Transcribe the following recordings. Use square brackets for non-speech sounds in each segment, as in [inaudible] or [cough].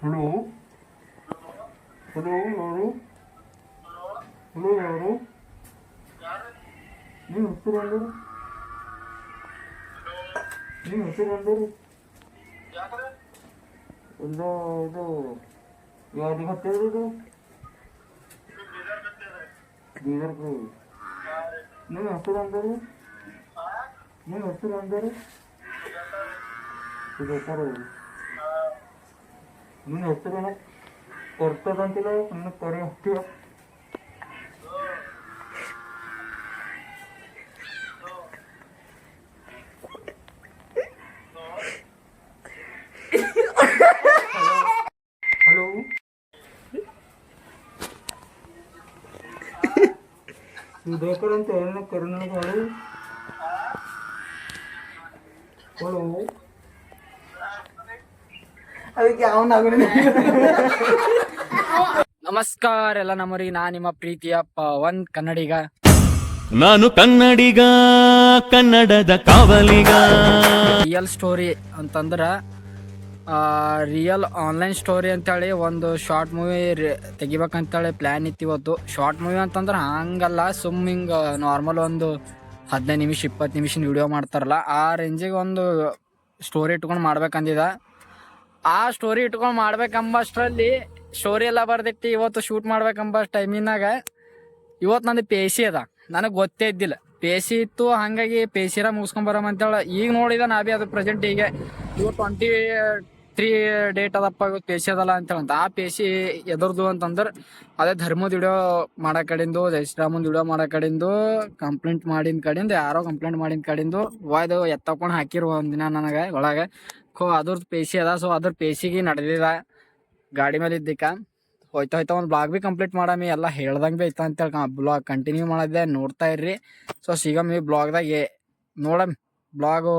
Hello hello ಯಾರು hello ಯಾರು ನಿಮ್ಮ ಹೆಸರು ಅಂದರು ನಿಮ್ಮ ಹೆಸರು ಅಂದರು ಇಲ್ಲ ಇದು ಯಾರಿಗೆ ಹತ್ತಿರ ಇದು ಬೀದರ್ಗೆ ನಿಮ್ಮ ಹೆಸರು ಅಂದರು ನಿಮ್ಮ నేను ఎప్పుడైనా కొరతదంతిలో నేను కొరస్తి हॅलो उद्यापर्यंत करणं झालं हॅलो ಅದಕ್ಕೆ ಅವನ [laughs] ನಮಸ್ಕಾರ ಎಲ್ಲ ನಮ್ಮರಿ ನಾ ನಿಮ್ಮ ಪ್ರೀತಿಯ ಪವನ್ ಕನ್ನಡಿಗ. ನಾನು ಕನ್ನಡಿಗ ಕನ್ನಡದ ಕಾವಲಿಗ. ರಿಯಲ್ ಸ್ಟೋರಿ ಅಂತಂದ್ರ ರಿಯಲ್ ಆನ್ಲೈನ್ ಸ್ಟೋರಿ ಅಂತೇಳಿ ಒಂದು ಶಾರ್ಟ್ ಮೂವಿ ತೆಗಿಬೇಕಂತೇಳಿ ಪ್ಲ್ಯಾನ್ ಇತ್ತು ಇವತ್ತು ಶಾರ್ಟ್ ಮೂವಿ ಅಂತಂದ್ರೆ ಹಂಗಲ್ಲ ಸುಮ್ ಹಿಂಗೆ ನಾರ್ಮಲ್ ಒಂದು ಹದಿನೈದು ನಿಮಿಷ ಇಪ್ಪತ್ತು ನಿಮಿಷ ವಿಡಿಯೋ ಮಾಡ್ತಾರಲ್ಲ ಆ ರೇಂಜಿಗೆ ಒಂದು ಸ್ಟೋರಿ ಇಟ್ಕೊಂಡು ಮಾಡ್ಬೇಕಂದಿದ. ಆ ಸ್ಟೋರಿ ಇಟ್ಕೊಂಡು ಮಾಡ್ಬೇಕಂಬಷ್ಟರಲ್ಲಿ ಸ್ಟೋರಿ ಎಲ್ಲ ಬರ್ದಿಟ್ಟು ಇವತ್ತು ಶೂಟ್ ಮಾಡ್ಬೇಕಂಬ ಟೈಮಿನಾಗ ಇವತ್ತು ನಂದು ಪೇಸಿ ಅದ. ನನಗೆ ಗೊತ್ತೇ ಇದ್ದಿಲ್ಲ. ಪೇಸಿ ಇತ್ತು, ಹಾಗಾಗಿ ಪೇಸಿರ ಮುಗಿಸ್ಕೊಂಬರಮ್ ಅಂತೇಳಿ ಈಗ ನೋಡಿದ ನಾ ಬಿ ಅದು ಪ್ರೆಸೆಂಟ್ ಈಗ. ಇವತ್ತು ಟ್ವೆಂಟಿ ತ್ರೀ ಡೇಟ್ ಅದಪ್ಪ ಇವತ್ತು ಪೇಸಿ ಅದಲ್ಲ ಅಂತ ಆ ಪೇಸಿ ಎದರ್ದು ಅಂತಂದ್ರೆ ಅದೇ ಧರ್ಮದ ವಿಡಿಯೋ ಮಾಡೋ ಕಡೆಂದು ಜೈ ವಿಡಿಯೋ ಮಾಡೋ ಕಡೆಂದು ಕಂಪ್ಲೇಂಟ್ ಮಾಡಿದ ಕಡೆಯಿಂದ ಯಾರೋ ಕಂಪ್ಲೇಂಟ್ ಮಾಡಿದ ಕಡೆಂದು ವಾಯ್ದು ಎತ್ತಕೊಂಡು ಹಾಕಿರು ಒಂದಿನ ನನಗೆ ಒಳಗೆ. ಖೋ ಅದ್ರದ್ದು ಪೇಸಿ ಅದ ಸೊ ಅದ್ರ ಪೇಶಿಗೆ ನಡೆದಿದ. ಗಾಡಿ ಮೇಲೆ ಇದ್ದಿಕ್ಕ. ಹೋಯ್ತಾ ಹೋಯ್ತಾ ಒಂದು ಬ್ಲಾಗ್ ಬಿ ಕಂಪ್ಲೀಟ್ ಮಾಡಾಮಿ, ಎಲ್ಲ ಹೇಳ್ದಂಗೆ ಬಿ ಐತ ಅಂತೇಳಿ ಬ್ಲಾಗ್ ಕಂಟಿನ್ಯೂ ಮಾಡಿದ್ದೆ ನೋಡ್ತಾ ಇರ್ರಿ. ಸೊ ಸಿಗಮ್ಮಿ ಬ್ಲಾಗ್ದಾಗೆ ನೋಡಮ್. ಬ್ಲಾಗು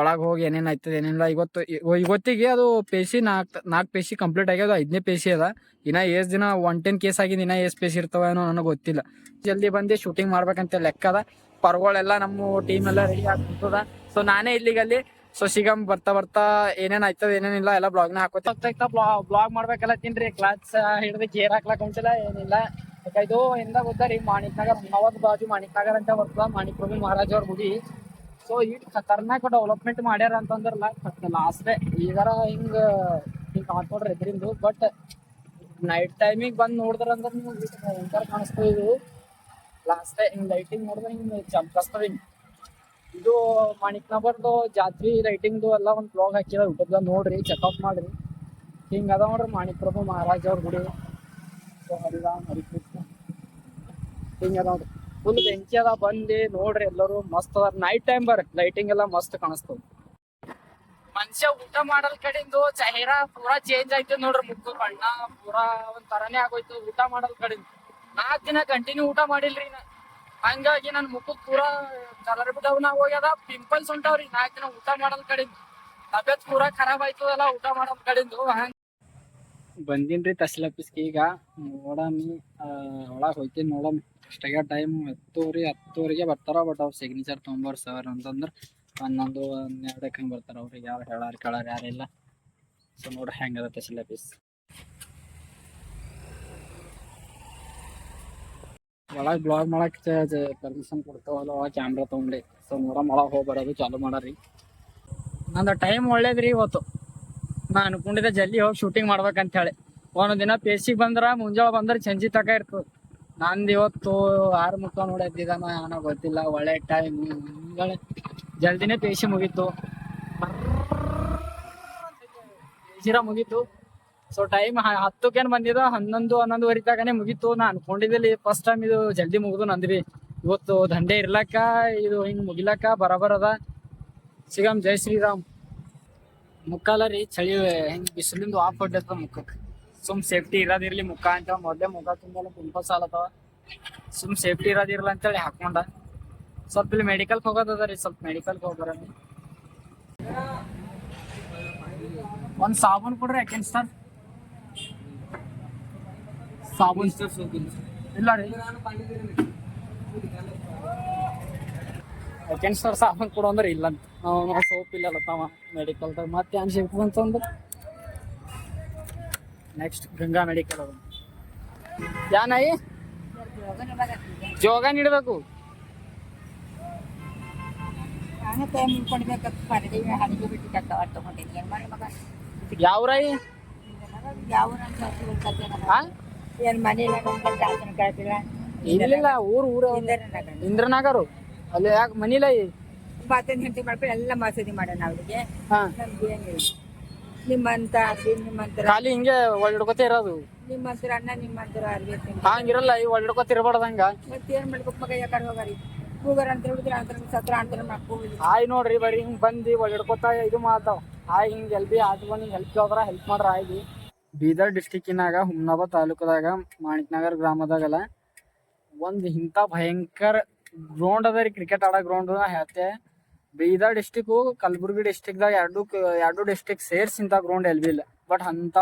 ಒಳಗೆ ಹೋಗಿ ಏನೇನು ಆಯ್ತದ ಏನಿಲ್ಲ ಇವತ್ತು ಇವತ್ತಿಗೆ ಅದು ಪೇಸಿ ನಾಲ್ಕು ನಾಲ್ಕು ಪೇಸಿ ಕಂಪ್ಲೀಟ್ ಆಗ್ಯದ ಐದನೇ ಪೇಸಿ ಅದ. ಇನ್ನ ಎಷ್ಟು ದಿನ ಒನ್ ಟೆನ್ ಕೇಸ್ ಆಗಿದೆ ಇನ್ನ ಎಷ್ಟು ಪೇಸಿ ಇರ್ತಾವ ಏನೋ ನನಗೆ ಗೊತ್ತಿಲ್ಲ. ಜಲ್ದಿ ಬಂದು ಶೂಟಿಂಗ್ ಮಾಡ್ಬೇಕಂತ ಲೆಕ್ಕ ಅದ. ಪರ್ಗಳೆಲ್ಲ ನಮ್ಮ ಟೀಮ್ ಎಲ್ಲ ರೆಡಿ ಆಗ್ತದ ಸೊ ನಾನೇ ಇಲ್ಲಿಗಲ್ಲಿ. ಸೊ ಸಿಗಮ್ ಬರ್ತಾ ಬರ್ತಾ ಏನೇನು ಆಯ್ತದ ಏನೇನಿಲ್ಲ ಎಲ್ಲ ಬ್ಲಾಗ್ನ ಹಾಕೋತ ಬ್ಲಾಗ್ ಮಾಡ್ಬೇಕಲ್ಲ ತಿನ್ರಿ. ಕ್ಲಾಸ್ ಹಿಡಿದು ಗೇರ್ ಹಾಕ್ಲಕ್ ಹೊಂಟಿಲ್ಲ ಏನಿಲ್ಲ. ಇದು ಎಂದ ಗೊತ್ತಾರಿ ಮಾಣಿಕ್ ನಗರ್ ಮಾವತ್ ಬಾಜು ಮಾಣಿಕ್ ನಗರ್ ಅಂತ ಬರ್ತದ. ಮಾಣಿಕ್ ಪ್ರಭು ಮಹಾರಾಜ್ ಅವ್ರ ಗುಡಿ. ಸೊ ಇಟ್ ಖತರ್ನಾಕ್ ಡೆವಲಪ್ಮೆಂಟ್ ಮಾಡ್ಯಾರ ಅಂತಂದ್ರಲ್ಲ ಲಾಸ್ಟ್ ಈಗಾರ ಹಿಂಗ, ಹಿಂಗ್ ಕಾಣ್ಕೊಡ್ರಿ ಎದ್ರಿಂದು ಬಟ್ ನೈಟ್ ಟೈಮಿಗೆ ಬಂದು ನೋಡಿದ್ರ ಅಂದ್ರೆ ನೀವು ಭಯಂಕರ ಕಾಣಿಸ್ತದ ಇದು. ಲಾಸ್ಟ್ ಹಿಂಗ್ ಲೈಟಿಂಗ್ ನೋಡಿದ್ರೆ ಹಿಂಗ್ ಚಮಕಸ್ತದ ಹಿಂಗ್. ಇದು ಮಾಣಿಕ್ನಗರ್ದು ಜಾತ್ರಿ ರೈಟಿಂಗ್ದು ಎಲ್ಲ ಒಂದು ಬ್ಲಾಗ್ ಹಾಕಿದ ಯೂಟ್ಯೂಬ್ದಾಗ ನೋಡ್ರಿ ಚೆಕಪ್ ಮಾಡ್ರಿ. ಹಿಂಗ ಅದ ನೋಡ್ರಿ ಮಾಣಿಕ್ ಪ್ರಭು ಮಹಾರಾಜ್ ಅವ್ರ ಗುಡಿ. ಸೊ ಹರಿರಾಮ್ ಹರಿಕೃಷ್ಣ ಹಿಂಗ ಅದ ನೋಡ್ರಿ. ಫುಲ್ ಬೆಂಕಿ ಅದ ಬಂದಿ ನೋಡ್ರಿ ಎಲ್ಲರೂ ಮಸ್ತ್ ಅದ ನೈಟ್ ಟೈಮ್ ಬರ್ರಿ ಲೈಟಿಂಗ್ ಎಲ್ಲ ಮಸ್ತ್ ಕಾಣಿಸ್ತದ ಮನುಷ್ಯ ಊಟ ಮಾಡಲ್ ಕಡಿಂದು ಚಹೇರಾ ಪೂರಾ ಚೇಂಜ್ ಆಯ್ತು ನೋಡ್ರಿ ಮುಖ ಬಣ್ಣ ಪೂರಾ ಒಂದ್ ತರನೇ ಆಗೋಯ್ತು ಊಟ ಮಾಡಲ್ ಕಡೆಯಿಂದ ನಾಲ್ಕ್ ದಿನ ಕಂಟಿನ್ಯೂ ಊಟ ಮಾಡಿಲ್ರಿ ಹಂಗಾಗಿ ನನ್ ಮುಖಕ್ ಪೂರಾ ಕಲರ್ ಬಿಡವ್ನ ಹೋಗ್ಯದ ಪಿಂಪಲ್ಸ್ ಹೊಂಟಾವ್ರಿ ನಾಲ್ಕ್ ದಿನ ಊಟ ಮಾಡಲ್ ಕಡೆಯಿಂದ ತಬಿಯತ್ ಪೂರಾ ಖರಾಬ್ ಆಯ್ತು ಎಲ್ಲ ಊಟ ಮಾಡಲ್ ಕಡಿಂದು. ಹಂಗ ಬಂದಿನ್ರಿ ತಹಸೀಲ್ ಆಫೀಸ್ಗೆ ಈಗ ನೋಡಮಿ ಒಳಗೆ ಹೋಯ್ತೀನಿ ನೋಡಮಿ. ಅಷ್ಟಾಗ ಟೈಮ್ ಹತ್ತುವರೆ, ಹತ್ತುವರೆಗೆ ಬರ್ತಾರ ಬಟ್ ಅವ್ರು ಸಿಗ್ನೇಚರ್ ತೊಗೊಂಬರ್ ಸರ್ ಅಂತಂದ್ರೆ ಹನ್ನೊಂದು ಹನ್ನೆರಡಕ್ಕೆ ಹಂಗೆ ಬರ್ತಾರೆ ಅವ್ರಿಗೆ ಯಾರು ಹೇಳಾರ, ಕೇಳಾರ ಯಾರಿಲ್ಲ ಸೊ ನೋಡ್ರಿ ಹೆಂಗದ ತಹಸೀಲ್ ಆಫೀಸ್ ಒಳಗೆ ಬ್ಲಾಗ್ ಮಾಡಕ್ಕೆ ಪರ್ಮಿಷನ್ ಕೊಡ್ತಾವಲ್ಲ, ಒಳಗೆ ಕ್ಯಾಮ್ರಾ ತೊಗೊಂಡು ಸೊ ನೋಡಮ್, ಒಳಗೆ ಹೋಗಿ ಬರೋದು ಚಾಲು ಮಾಡಾರಿ. ನಂದು ಟೈಮ್ ಒಳ್ಳೇದ್ರಿ ಇವತ್ತು. ನಾ ಅನ್ಕೊಂಡಿದ್ದೆ ಜಲ್ದಿ ಹೋಗಿ ಶೂಟಿಂಗ್ ಮಾಡ್ಬೇಕಂತ ಹೇಳಿ ಒಂದ್ ದಿನ ಪೇಸಿಗೆ ಬಂದ್ರ ಮುಂಜಾನೆ ಬಂದ್ರೆ ಚಂಜಿ ತಕ ಇರ್ತದ ನಂದು ಇವತ್ತು ಆರು ಮುಖ ನೋಡಿ ನಾನು ಏನೋ ಗೊತ್ತಿಲ್ಲ, ಒಳ್ಳೆ ಟೈಮ್ ಜಲ್ದಿನೇ ಪೇಸಿ ಮುಗೀತು. ಪೇಸಿರ ಮುಗೀತು. ಸೊ ಟೈಮ್ ಹತ್ತಕ್ಕೇನು ಬಂದಿದ? ಹನ್ನೊಂದು, ಹನ್ನೊಂದುವರೆ ತಗನೆ ಮುಗೀತು. ನಾ ಅನ್ಕೊಂಡಿದ್ದಲ್ಲಿ ಫಸ್ಟ್ ಟೈಮ್ ಇದು ಜಲ್ದಿ ಮುಗಿದು ನಂದ್ರಿ ಇವತ್ತು ದಂಡೆ ಇರ್ಲಕ್ಕ, ಇದು ಹಿಂಗ್ ಮುಗಿಲಕ್ಕ, ಬರಬರದ. ಸಿಗಮ್ ಜೈ ಶ್ರೀರಾಮ್. ಮುಖಲ್ಲ ರೀ ಚಳಿ, ಹಿಂಗ್ ಬಿಸಿಲಿಂದ ಆಫ್ ಹೊಡ್ಯತ್ತ ಮುಖಕ್ಕೆ ಸುಮ್ ಸೇಫ್ಟಿ ಇರೋದಿರ್ಲಿ ಮುಖ ಅಂತ ಮೊದ್ಲೇ ಮುಖ ತುಂಬಲ್ಲ ಪಿಂಪಲ್ಸ್ ಆಲತ್ತವ. ಸುಮ್ ಸೇಫ್ಟಿ ಇರೋದಿರ್ಲ ಅಂತೇಳಿ ಹಾಕೊಂಡ. ಸ್ವಲ್ಪ ಇಲ್ಲಿ ಮೆಡಿಕಲ್ಗೆ ಹೋಗೋದದ ರೀ ಸ್ವಲ್ಪ ಮೆಡಿಕಲ್ ಹೋಗ್ಬರ ಒಂದ್ ಸಾಬೂನ್ ಕೊಡ್ರಿ ಯಾಕೆನ್ ಸರ್ ಸಾಬೂನ್. ಇಲ್ಲ ರೀ. ಯಾಕೆನ್ ಸರ್ ಸಾಬೂನ್ ಕೊಡು ಅಂದ್ರೆ ಇಲ್ಲ ಅಂತ ನಾವು ಸೋಪ್ ಇಲ್ಲ ತಾವ ಮೆಡಿಕಲ್ದಾಗ ಮತ್ತೆ ಏನ್ ಸಿಗ್ತದೆ ಅಂತಂದ್ರೆ ನೆಕ್ಸ್ಟ್ ಗಂಗಾ ಮೆಡಿಕಲ್ ಅದು ಯಾ ನಾಯಿ ಜೋಗ ನೀಡಬೇಕು. ಯಾವ್ರಾಯಿ? ಇಲ್ಲ ಊರು ಊರು ಇಂದರನಾಗ ಇಂದ್ರನಗರು. ಅಲ್ಲಿ ಯಾಕೆ ಮನಿಲ ಮಾತನ್ನ ಹೆಂಡತಿ ಮಾಡ್ಕೊಂಡು ಎಲ್ಲ ಮಸೂದಿ ಮಾಡೋಣ ಅವ್ರಿಗೆ. ಹಾ. ನಮ್ಗೆ ಏನಿಲ್ಲ ನಿಮ್ಮಂತ ಅರ್ಬಿ ನಿಮ್ಮಂತರ ಖಾಲಿ ಹಿಂಗೆ ಒಳ್ಳಿಡ್ಕೊತ ಇರೋದು. ನಿಮ್ಮಂತರ ಅಣ್ಣ ನಿಮ್ಮಂತರ ಅರ್ಬಿ ಹಂಗಿರಲ್ಲ ಈ ಒಳ್ಳಿಡ್ಕೊತ ಇರಬಾರ್ದು ಹಂಗ. ಮತ್ತೇನ್ ಮಾಡ್ಬೇಕು ಮಗ ಯಾಕಡೆ ಹೋಗಾರಿ? ಹೋಗಾರ ಅಂತ ಹೇಳಿದ್ರೆ ಅಂತರ ಸತ್ರ ಅಂತರ ಮಾಡ್ಕೋಬೋದು ಆಯ್ ನೋಡ್ರಿ ಬರೀ ಹಿಂಗ್ ಬಂದು ಒಳ್ಳಿಡ್ಕೊತ ಇದು ಮಾಡ್ತಾವ ಆಯ್ ಹಿಂಗ್ ಎಲ್ ಬಿ ಆಜು ಬಂದು ಹೆಲ್ಪ್ ಕೇಳಿದ್ರ ಹೆಲ್ಪ್ ಮಾಡ್ರ ಆಯ್ದು ಬೀದರ್ ಡಿಸ್ಟಿಕ್ಕಿನಾಗ ಹುಮ್ನಾಬಾದ್ ತಾಲೂಕದಾಗ ಮಾಣಿಕ್ನಗರ್ ಗ್ರಾಮದಾಗಲ್ಲ ಒಂದು ಇಂಥ ಭಯಂಕರ ಗ್ರೌಂಡ್ ಅದ ರೀ ಕ್ರಿಕೆಟ್ ಆಡೋ ಗ್ರೌಂಡ್ ಹೇಳ್ತೆ. ಬೀದರ್ ಡಿಸ್ಟಿಕ್ಕು ಕಲಬುರ್ಗಿ ಡಿಸ್ಟಿಕ್ದಾಗ ಎರಡು ಎರಡು ಡಿಸ್ಟಿಕ್ ಸೇರ್ಸಿ ಇಂಥ ಗ್ರೌಂಡ್ ಎಲ್ಲಿ ಇಲ್ಲ. ಬಟ್ ಅಂಥ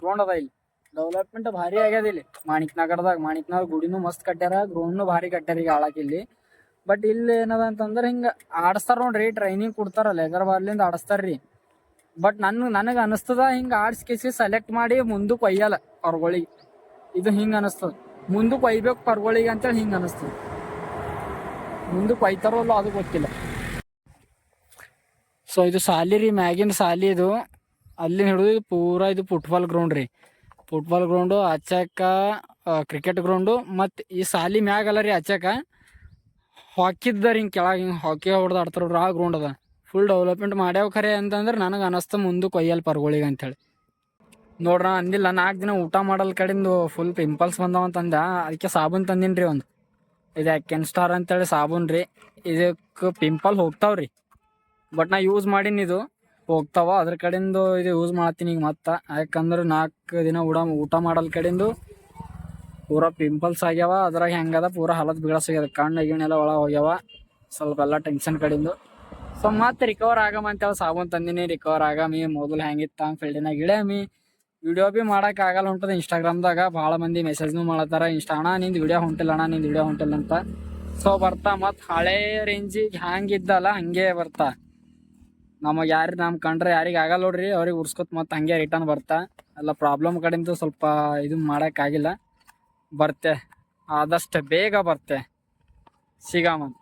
ಗ್ರೌಂಡ್ ಅದ ಇಲ್ಲಿ. ಡೆವಲಪ್ಮೆಂಟ್ ಭಾರಿ ಆಗ್ಯದ ಇಲ್ಲಿ. ಮಾಣಿಕ್ನಗರದಾಗ, ಮಾಣಿಕ್ನಗರ್ ಗುಡಿನೂ ಮಸ್ತ್ ಕಟ್ಟ್ಯಾರ ಗ್ರೌಂಡ್ನು ಭಾರಿ ಕಟ್ಟ್ಯಾರ ಈಗ ಆಳಕ್ಕೆ ಇಲ್ಲಿ. ಬಟ್ ಇಲ್ಲಿ ಏನದ ಅಂತಂದ್ರೆ ಹಿಂಗೆ ಆಡಿಸ್ತಾರ ನೋಡ್ರಿ ಟ್ರೈನಿಂಗ್ ಎಗರ್ ಬಾರ್ಲಿಂದ ಆಡಿಸ್ತಾರ್ರಿ ಬಟ್ ನನ್, ನನಗೆ ಅನಿಸ್ತದ ಹಿಂಗೆ ಆಡ್ಸ್ಕೇಸಿ ಸೆಲೆಕ್ಟ್ ಮಾಡಿ ಮುಂದಕ್ಕೆ ಒಯ್ಯಲ್ಲ ಪರ್ಗಳಿಗೆ ಇದು ಹಿಂಗೆ ಅನಿಸ್ತದ. ಮುಂದಕ್ಕೆ ಒಯ್ಬೇಕು ಪರ್ಗಳಿಗೆ ಅಂತೇಳಿ ಹಿಂಗೆ ಅನಿಸ್ತದ. ಮುಂದಕ್ಕೆ ಒಯ್ತಾರಲ್ಲ ಅದು ಗೊತ್ತಿಲ್ಲ. ಸೊ ಇದು ಸಾಲಿ ರೀ, ಮ್ಯಾಗಿನ ಸಾಲಿ ಇದು. ಅಲ್ಲಿ ಹಿಡಿದು ಪೂರಾ ಇದು ಫುಟ್ಬಾಲ್ ಗ್ರೌಂಡ್ ರೀ. ಫುಟ್ಬಾಲ್ ಗ್ರೌಂಡು ಆಚಾಕ ಕ್ರಿಕೆಟ್ ಗ್ರೌಂಡು ಮತ್ತು ಈ ಸಾಲಿ ಮ್ಯಾಗಲ್ಲ ರೀ ಆಚಾಕ. ಹಾಕಿದ್ದ ಹಿಂಗೆ ಕೆಳಗೆ ಹಿಂಗೆ ಹಾಕಿ ಹೊಡೆದು ಆಡ್ತಾರ ಆ ಗ್ರೌಂಡ್ ಅದ. ಫುಲ್ ಡೆವಲಪ್ಮೆಂಟ್ ಮಾಡ್ಯಾವ ಖರೆ ಅಂತಂದ್ರೆ ನನಗೆ ಅನಸ್ತ ಮುಂದೆ ಕೊಯ್ಯಲ್ ಪರ್ಗಳಿಗೆ ಅಂಥೇಳಿ ನೋಡ್ರಾ, ಅಂದಿಲ್ಲ ನಾಲ್ಕು ದಿನ ಊಟ ಮಾಡಲ್ ಕಡಿಂದು ಫುಲ್ ಪಿಂಪಲ್ಸ್ ಬಂದಾವಂತಂದ ಅದಕ್ಕೆ ಸಾಬೂನು ತಂದಿನಿ ರೀ ಒಂದು. ಇದು ಕೆನ್ ಸ್ಟಾರ್ ಅಂತೇಳಿ ಸಾಬೂನ್ ರೀ. ಇದಕ್ಕೆ ಪಿಂಪಲ್ ಹೋಗ್ತಾವ್ರಿ ಬಟ್ ನಾ ಯೂಸ್ ಮಾಡೀನಿ ಇದು. ಹೋಗ್ತಾವ. ಅದ್ರ ಕಡೆಯಿಂದ ಇದು ಯೂಸ್ ಮಾಡ್ತೀನಿ ಈಗ ಮತ್ತೆ. ಯಾಕಂದ್ರೆ ನಾಲ್ಕು ದಿನ ಊಟ ಊಟ ಮಾಡಲ್ ಕಡೆಯಿಂದ ಪೂರ ಪಿಂಪಲ್ಸ್ ಆಗ್ಯಾವ. ಅದ್ರಾಗ ಹೆಂಗದ ಪೂರಾ ಹಲತ್ ಬೀಳಸಾಗ್ಯದ ಕಣ್ಣು ಗಿಣ್ಣೆಲ್ಲ ಒಳಗೆ ಹೋಗ್ಯಾವ. ಸ್ವಲ್ಪ ಎಲ್ಲ ಟೆನ್ಷನ್ ಕಡೆಯಿಂದ ಸೊ ಮತ್ತೆ ರಿಕವರ್ ಆಗಮ ಅಂತೇಳಿ ಸಾಬೂನ್ ತಂದಿನಿ. ರಿಕವರ್ ಆಗಮಿ. ಮೊದಲು ಹೆಂಗಿತ್ತ ಹಂಗೆ ಫೀಲ್ಡಿನಾಗ ವಿಡಿಯೋ ಬಿ ಮಾಡಕ್ಕೆ ಆಗಲ್ಲ ಹೊಂಟದ ಇನ್ಸ್ಟಾಗ್ರಾಮ್ದಾಗ ಭಾಳ ಮಂದಿ ಮೆಸೇಜ್ನು ಮಾಡತ್ತಾರ ಇನ್ಸ್ಟಾ ಅಣ್ಣ, ನಿಂದು ವಿಡಿಯೋ ಹೊಂಟಿಲ್ಲ ಅಣ್ಣ, ನಿಂದು ವಿಡಿಯೋ ಹೊಂಟಿಲ್ಲ ಅಂತ. ಸೊ ಬರ್ತಾ ಮತ್ತು ಹಳೆ ರೇಂಜಿಗೆ ಹ್ಯಾಂಗಿದ್ದಲ್ಲ ಹಂಗೆ ಬರ್ತಾ. ನಮಗೆ ಯಾರು ನಮ್ಮ ಕಂಡ್ರೆ ಯಾರಿಗೆ ಆಗಲ್ಲ ನೋಡ್ರಿ, ಅವ್ರಿಗೆ ಉರ್ಸ್ಕೊತ್ ಮತ್ತು ಹಂಗೆ ರಿಟರ್ನ್ ಬರ್ತಾ. ಎಲ್ಲ ಪ್ರಾಬ್ಲಮ್ ಕಡೆಯಿಂದ ಸ್ವಲ್ಪ ಇದು ಮಾಡೋಕ್ಕಾಗಿಲ್ಲ ಬರ್ತೆ, ಆದಷ್ಟು ಬೇಗ ಬರ್ತೆ. ಸಿಗಾಮಂತ